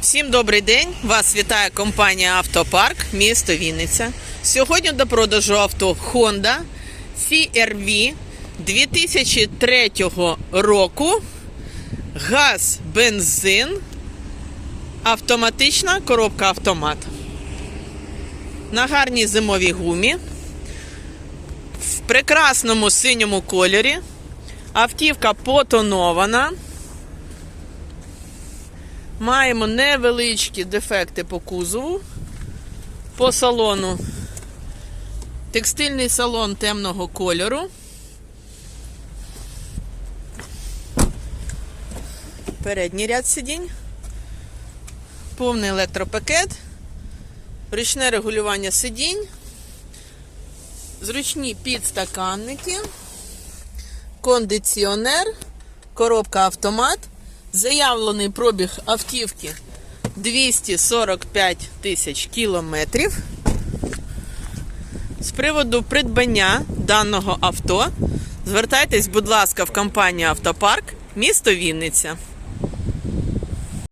Всім добрий день! Вас вітає компанія Автопарк місто Вінниця. Сьогодні до продажу авто Honda CR-V 2003 року. Газ, бензин, автоматична коробка автомат. На гарній зимовій гумі. В прекрасному синьому кольорі. Автівка потонована. Маємо невеличкі дефекти по кузову, по салону. Текстильний салон темного кольору. Передній ряд сидінь. Повний електропакет. Ручне регулювання сидінь. Зручні підстаканники. Кондиціонер. Коробка автомат. Заявлений пробіг автівки 245 тисяч кілометрів. З приводу придбання даного авто звертайтесь, будь ласка, в компанію Автопарк, місто Вінниця.